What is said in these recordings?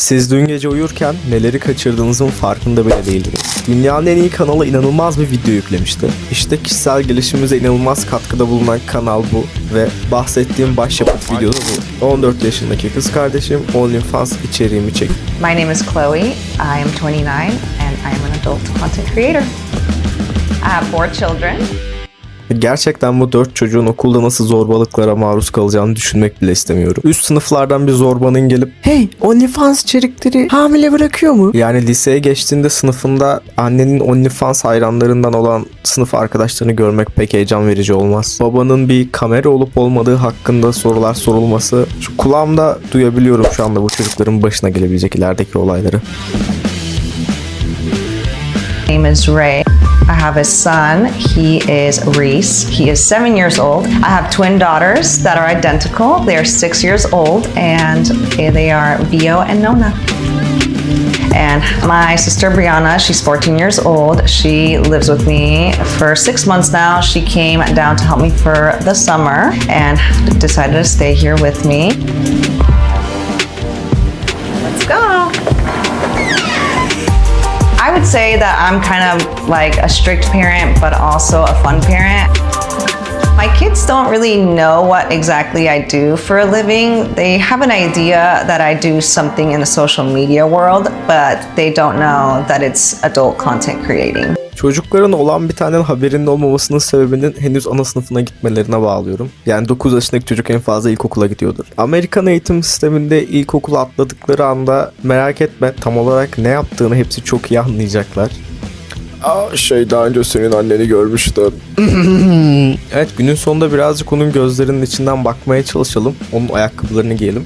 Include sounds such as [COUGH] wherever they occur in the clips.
Siz dün gece uyurken neleri kaçırdığınızın farkında bile değildiniz. Dünyanın en iyi kanalı inanılmaz bir video yüklemişti. İşte kişisel gelişimimize inanılmaz katkıda bulunan kanal bu ve bahsettiğim başyapıt videoda bu. 14 yaşındaki kız kardeşim OnlyFans içeriğimi çek. My name is Chloe. I am 29 and I am an adult content creator. I have four children. Gerçekten bu dört çocuğun okulda nasıl zorbalıklara maruz kalacağını düşünmek bile istemiyorum. Üst sınıflardan bir zorbanın gelip Hey OnlyFans içerikleri hamile bırakıyor mu? Yani liseye geçtiğinde sınıfında annenin OnlyFans hayranlarından olan sınıf arkadaşlarını görmek pek heyecan verici olmaz. Babanın bir kamera olup olmadığı hakkında sorular sorulması şu kulağımda duyabiliyorum şu anda bu çocukların başına gelebilecek ilerideki olayları. Name is Ray. I have a son. He is Reese. He is seven years old. I have twin daughters that are identical. They are six years old and they are Vio and Nona. And my sister Brianna, she's 14 years old. She lives with me for six months now. She came down to help me for the summer and decided to stay here with me. Would say that I'm kind of like a strict parent, but also a fun parent. My kids don't really know what exactly I do for a living. They have an idea that I do something in the social media world, but they don't know that it's adult content creating. Çocukların olan bir tanenin haberinin olmamasının sebebinin henüz ana sınıfına gitmelerine bağlıyorum. Yani 9 yaşındaki çocuk en fazla ilkokula gidiyordur. Amerikan eğitim sisteminde ilkokula atladıkları anda merak etme tam olarak ne yaptığını hepsi çok iyi anlayacaklar. Aa, şey daha önce senin anneni görmüştüm. [LAUGHS] evet günün sonunda birazcık onun gözlerinin içinden bakmaya çalışalım. Onun ayakkabılarını giyelim.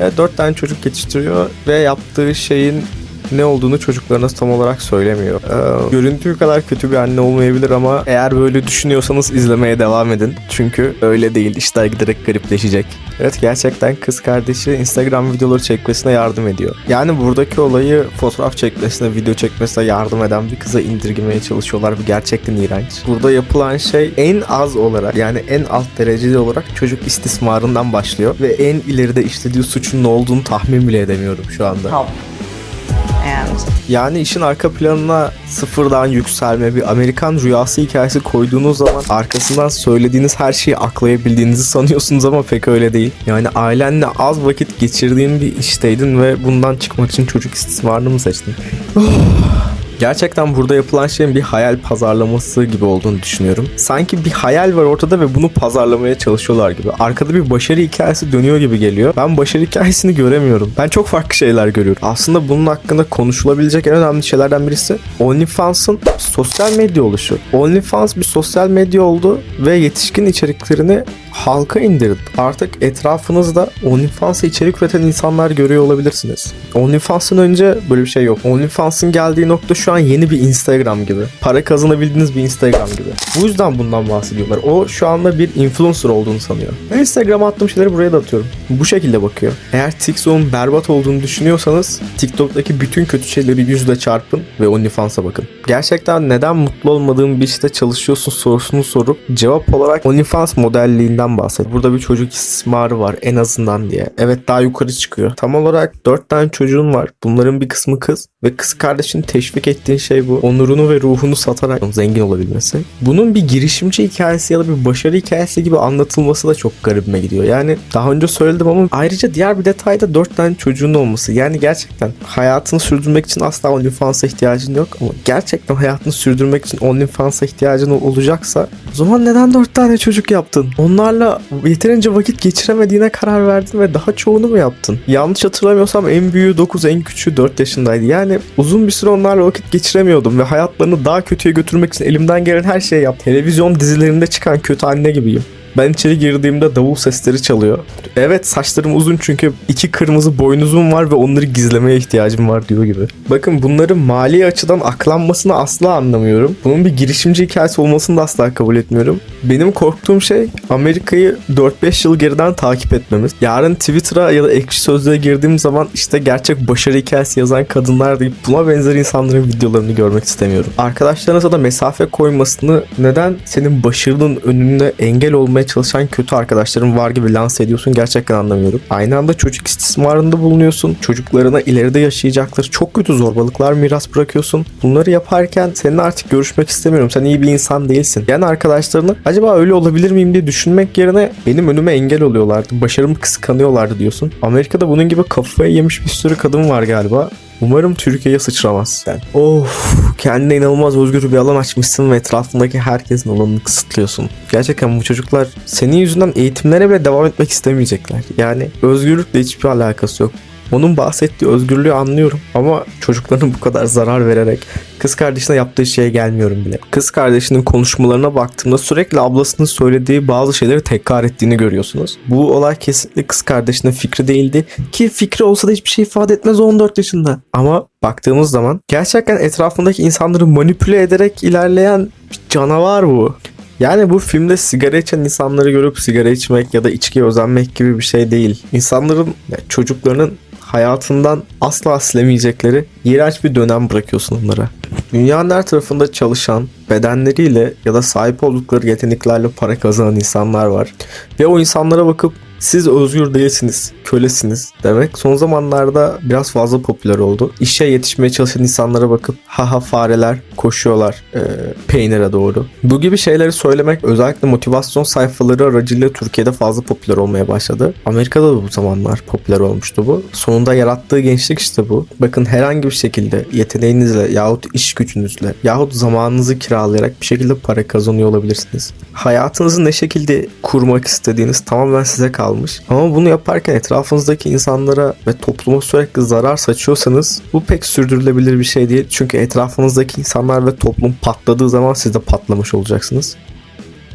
Evet, dört tane çocuk yetiştiriyor ve yaptığı şeyin ne olduğunu çocuklarına tam olarak söylemiyor. Ee, göründüğü kadar kötü bir anne olmayabilir ama eğer böyle düşünüyorsanız izlemeye devam edin. Çünkü öyle değil. İşler giderek garipleşecek. Evet gerçekten kız kardeşi Instagram videoları çekmesine yardım ediyor. Yani buradaki olayı fotoğraf çekmesine, video çekmesine yardım eden bir kıza indirgemeye çalışıyorlar. Bu gerçekten iğrenç. Burada yapılan şey en az olarak yani en alt dereceli olarak çocuk istismarından başlıyor. Ve en ileride işlediği suçun ne olduğunu tahmin bile edemiyorum şu anda. Help. Yani işin arka planına sıfırdan yükselme bir Amerikan rüyası hikayesi koyduğunuz zaman arkasından söylediğiniz her şeyi aklayabildiğinizi sanıyorsunuz ama pek öyle değil. Yani ailenle az vakit geçirdiğin bir işteydin ve bundan çıkmak için çocuk istismarını mı seçtin? [LAUGHS] Gerçekten burada yapılan şeyin bir hayal pazarlaması gibi olduğunu düşünüyorum. Sanki bir hayal var ortada ve bunu pazarlamaya çalışıyorlar gibi. Arkada bir başarı hikayesi dönüyor gibi geliyor. Ben başarı hikayesini göremiyorum. Ben çok farklı şeyler görüyorum. Aslında bunun hakkında konuşulabilecek en önemli şeylerden birisi OnlyFans'ın sosyal medya oluşu. OnlyFans bir sosyal medya oldu ve yetişkin içeriklerini halka indirdi. Artık etrafınızda OnlyFans'a içerik üreten insanlar görüyor olabilirsiniz. OnlyFans'ın önce böyle bir şey yok. OnlyFans'ın geldiği nokta şu an yeni bir Instagram gibi. Para kazanabildiğiniz bir Instagram gibi. Bu yüzden bundan bahsediyorlar. O şu anda bir influencer olduğunu sanıyor. Ben Instagram'a attığım şeyleri buraya da atıyorum. Bu şekilde bakıyor. Eğer TikTok'un berbat olduğunu düşünüyorsanız TikTok'taki bütün kötü şeyleri yüzle çarpın ve OnlyFans'a bakın. Gerçekten neden mutlu olmadığın bir işte çalışıyorsun sorusunu sorup cevap olarak OnlyFans modelliğinden bahset. Burada bir çocuk istismarı var en azından diye. Evet daha yukarı çıkıyor. Tam olarak 4 tane çocuğun var. Bunların bir kısmı kız ve kız kardeşini teşvik ettiğin şey bu. Onurunu ve ruhunu satarak zengin olabilmesi. Bunun bir girişimci hikayesi ya da bir başarı hikayesi gibi anlatılması da çok garibime gidiyor. Yani daha önce söyledim ama ayrıca diğer bir detay da 4 tane çocuğun olması. Yani gerçekten hayatını sürdürmek için asla OnlyFans'a ihtiyacın yok ama gerçekten hayatını sürdürmek için OnlyFans'a ihtiyacın olacaksa o zaman neden 4 tane çocuk yaptın? Onlarla yeterince vakit geçiremediğine karar verdin ve daha çoğunu mu yaptın? Yanlış hatırlamıyorsam en büyüğü 9, en küçüğü 4 yaşındaydı. Yani uzun bir süre onlarla vakit geçiremiyordum ve hayatlarını daha kötüye götürmek için elimden gelen her şeyi yaptım. Televizyon dizilerinde çıkan kötü anne gibiyim. Ben içeri girdiğimde davul sesleri çalıyor. Evet saçlarım uzun çünkü iki kırmızı boynuzum var ve onları gizlemeye ihtiyacım var diyor gibi. Bakın bunların mali açıdan aklanmasını asla anlamıyorum. Bunun bir girişimci hikayesi olmasını da asla kabul etmiyorum. Benim korktuğum şey Amerika'yı 4-5 yıl geriden takip etmemiz. Yarın Twitter'a ya da ekşi sözlüğe girdiğim zaman işte gerçek başarı hikayesi yazan kadınlar deyip buna benzer insanların videolarını görmek istemiyorum. Arkadaşlarınıza da mesafe koymasını neden senin başarının önüne engel olmaya çalışan kötü arkadaşlarım var gibi lanse ediyorsun gerçekten anlamıyorum. Aynı anda çocuk istismarında bulunuyorsun. Çocuklarına ileride yaşayacakları çok kötü zorbalıklar miras bırakıyorsun. Bunları yaparken seninle artık görüşmek istemiyorum. Sen iyi bir insan değilsin. Yani arkadaşlarını acaba öyle olabilir miyim diye düşünmek yerine benim önüme engel oluyorlardı. Başarımı kıskanıyorlardı diyorsun. Amerika'da bunun gibi kafaya yemiş bir sürü kadın var galiba. Umarım Türkiye'ye sıçramaz. Yani, of kendine inanılmaz özgür bir alan açmışsın ve etrafındaki herkesin alanını kısıtlıyorsun. Gerçekten bu çocuklar senin yüzünden eğitimlere bile devam etmek istemeyecekler. Yani özgürlükle hiçbir alakası yok. Onun bahsettiği özgürlüğü anlıyorum ama çocuklarına bu kadar zarar vererek kız kardeşine yaptığı şeye gelmiyorum bile. Kız kardeşinin konuşmalarına baktığımda sürekli ablasının söylediği bazı şeyleri tekrar ettiğini görüyorsunuz. Bu olay kesinlikle kız kardeşinin fikri değildi ki fikri olsa da hiçbir şey ifade etmez o 14 yaşında. Ama baktığımız zaman gerçekten etrafındaki insanları manipüle ederek ilerleyen bir canavar bu. Yani bu filmde sigara içen insanları görüp sigara içmek ya da içkiye özenmek gibi bir şey değil. İnsanların, yani çocuklarının hayatından asla silemeyecekleri iğrenç bir dönem bırakıyorsun onlara. Dünyanın her tarafında çalışan, bedenleriyle ya da sahip oldukları yeteneklerle para kazanan insanlar var. Ve o insanlara bakıp siz özgür değilsiniz, kölesiniz demek son zamanlarda biraz fazla popüler oldu. İşe yetişmeye çalışan insanlara bakıp haha fareler koşuyorlar e, peynire doğru. Bu gibi şeyleri söylemek özellikle motivasyon sayfaları aracılığıyla Türkiye'de fazla popüler olmaya başladı. Amerika'da da bu zamanlar popüler olmuştu bu. Sonunda yarattığı gençlik işte bu. Bakın herhangi bir şekilde yeteneğinizle yahut iş gücünüzle yahut zamanınızı kiralayarak bir şekilde para kazanıyor olabilirsiniz. Hayatınızı ne şekilde kurmak istediğiniz tamamen size kalmış. Ama bunu yaparken etrafınızdaki insanlara ve topluma sürekli zarar saçıyorsanız bu pek sürdürülebilir bir şey değil. Çünkü etrafınızdaki insanlar ve toplum patladığı zaman siz de patlamış olacaksınız.